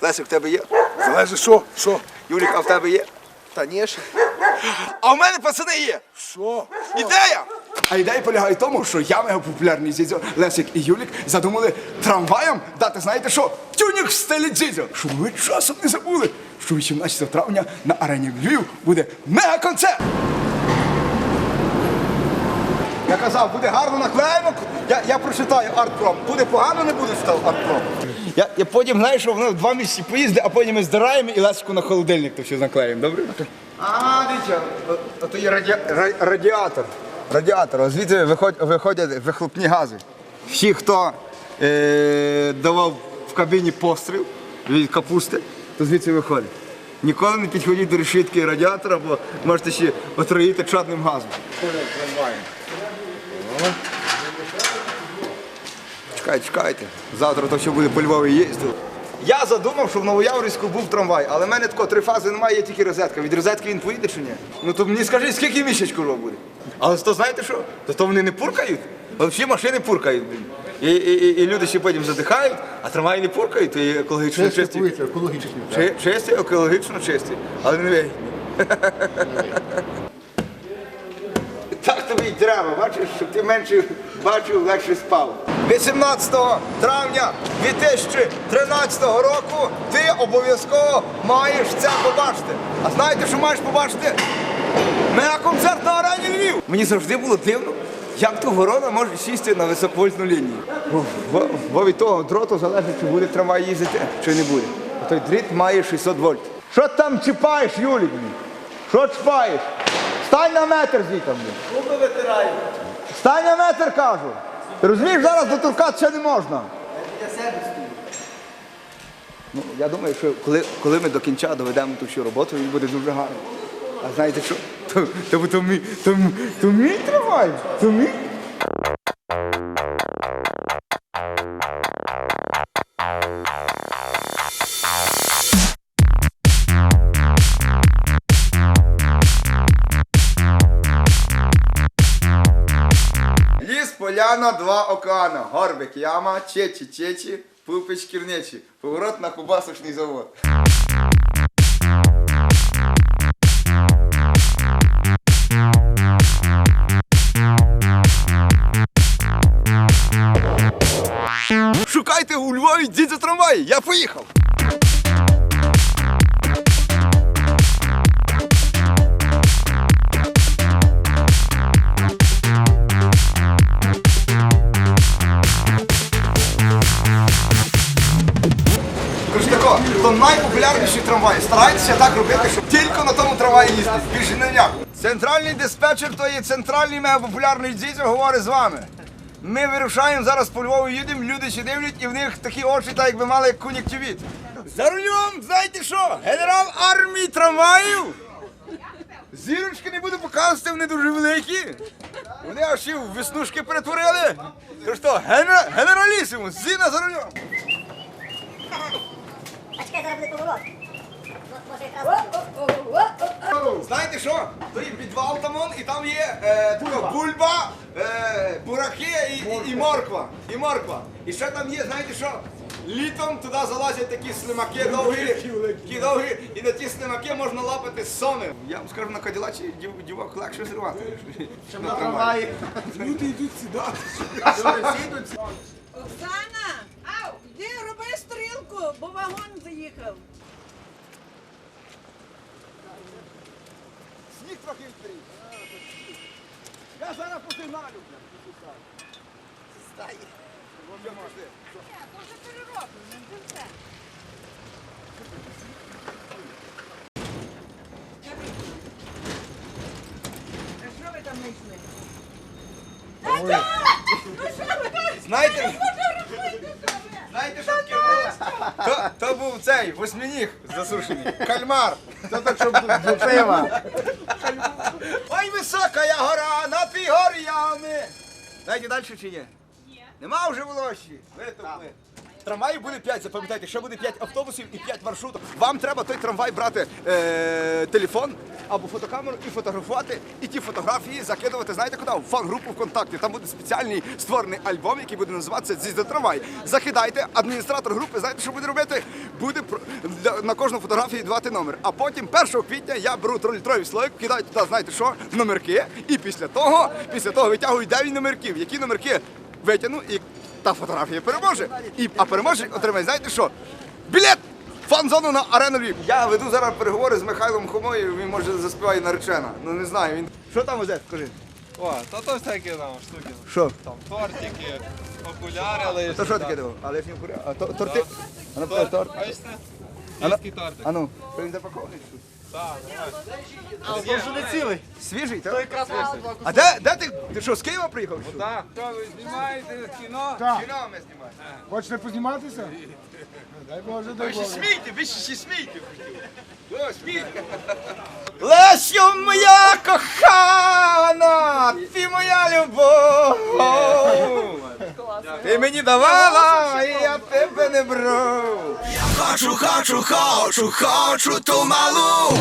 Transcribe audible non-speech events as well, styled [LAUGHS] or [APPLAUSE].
Лесик, в тебе є? Залежить що? Що? Юлік, а в тебе є? Та ні ще. А в мене пацани є! Що? Ідея! А ідея полягає в тому, що я мега популярний зізьо Лесик і Юлік задумали трамваям дати, знаєте що, тюнінг в стилі дзідзьо. Щоб ви часом не забули, що 18 травня на арені Львів буде мега-концерт. Я казав, буде гарно наклеєно, я, я прочитаю артпром. Буде погано, не буде читав артпром. Я, я потім знаю, що воно два місяці поїздить, а потім ми здираємо і Лесику на холодильник то все наклеїмо, добре? А, дивіться, ото є раді... ра- радіатор. Радіатор, Ось звідси виход... виходять вихлопні гази. Всі, хто е... давав в кабіні постріл від капусти, то звідси виходить. Ніколи не підходіть до решітки радіатора, бо можете ще отруїти чадним газом. Чекайте, чекайте. Завтра то ще буде по Львові їздити. Я задумав, що в Новояврівську був трамвай, але в мене тако три фази немає, є тільки розетка. Від розетки він поїде чи ні? Ну то мені скажіть, скільки місяць курва буде? Але то знаєте що? То, то вони не пуркають. Але всі машини пуркають. блін. І, і, і, і люди ще потім задихають, а трамваї не пуркають, то є екологічно чисті. екологічні. Чи- Чисті, екологічно чисті, але не вигідні. [LAUGHS] Так тобі й треба, бачиш, щоб ти менше бачив, легше спав. 18 травня 2013 року ти обов'язково маєш це побачити. А знаєте, що маєш побачити? Мега-концерт на арені Львів. Мені завжди було дивно, як то ворона може сісти на високовольтну лінію. Бо, бо від того дроту залежить, чи буде трамвай їздити, чи не буде. А той дріт має 600 вольт. Що ти там чіпаєш, Юлік? Що чіпаєш? Стань на метр звідти. Губи витираю. Стань на метр, кажу. Розумієш, зараз доторкатися не можна. Ну, я думаю, що коли, коли ми до кінця доведемо ту всю роботу, він буде дуже гарний. А знаєте що? То, то, то, мій, м- то мій поляна, два океана. Горбик, яма, чечі, чечі, пупич, кірнечі. Поворот на кубасочний завод. Шукайте у Львові дідзя трамваї. Я поїхав. Трамваї. Старайтеся так робити, щоб тільки на тому трамваї їздити. Більше не ніяк. Центральний диспетчер то є центральний мегапопулярний дідзьо говорить з вами. Ми вирушаємо зараз по Львову їдемо, люди ще дивлять, і в них такі очі, так якби мали як кон'юктивіт. За рулем, знаєте що? Генерал армії трамваїв. Зірочки не буду показувати, вони дуже великі. Вони аж і веснушки перетворили. То що, генера... генералісимус, зіна за рулем. А чекай, зараз буде поворот. Знаєте що? То є підвал там он, і там є е, така бульба, е, бурахи і, і, і морква. І морква. І ще там є, знаєте що? Літом туди залазять такі слимаки довгі, такі довгі, і на ті слимаки можна лапати сони. Я вам скажу, на каділачі дів, дівок легше зривати. на трамваї. Люди йдуть сідати. Оксана, ау, йди роби стрілку, бо вагон заїхав. Трохи втрій. Я зараз посигналю. Стає. Ні, то вже перероблено, вже все. Що ви там знайшли? Знаєте, знаєте, що таке було? То, то був цей восьминіг засушений. Кальмар. Це так, щоб до пива. Ой, висока гора над Пігор'ями. Дайте далі чи ні? Ні. Нема вже волоші. Витопли. Трамваїв буде 5, запам'ятайте, ще буде 5 автобусів і 5 маршруток. Вам треба той трамвай брати е, телефон або фотокамеру і фотографувати, і ті фотографії закидувати, знаєте куди? В фан-групу ВКонтакті. Там буде спеціальний створений альбом, який буде називатися «З'їзди трамвай. Закидайте, адміністратор групи, знаєте, що буде робити? Буде на кожну фотографію давати номер. А потім 1 квітня я беру тролітровий слоїк, кидаю туди, знаєте що, номерки, і після того, після того витягую 9 номерків. Які номерки витягну і та фотографія переможе. І, а переможець отримає, знаєте що? Білет! Фан-зону на арену Львів. Я веду зараз переговори з Михайлом Хомою, він може заспіває наречена. Ну не знаю, він. Що там везе, скажи? О, та то всякі там штуки. Що? Там тортики, окуляри лишні. То що таке давав? Але ж не куря. А то, торти. А ну торт. Бачите? А ну- Київський тортик. А він запакований? Так, Свіжий, так? А де, де ти? Ти що, з Києва приїхав? що? Так, що ви знімаєте кіно? Кіно ми знімаємо. Хочете позніматися? Дай Боже, дай Боже. Смійте, ви ще смійте. О, смійте. Лесю моя кохана, ти моя любов. Ти мені давала, а я тебе не брав. Хочу, хочу, хочу, хочу ту малу.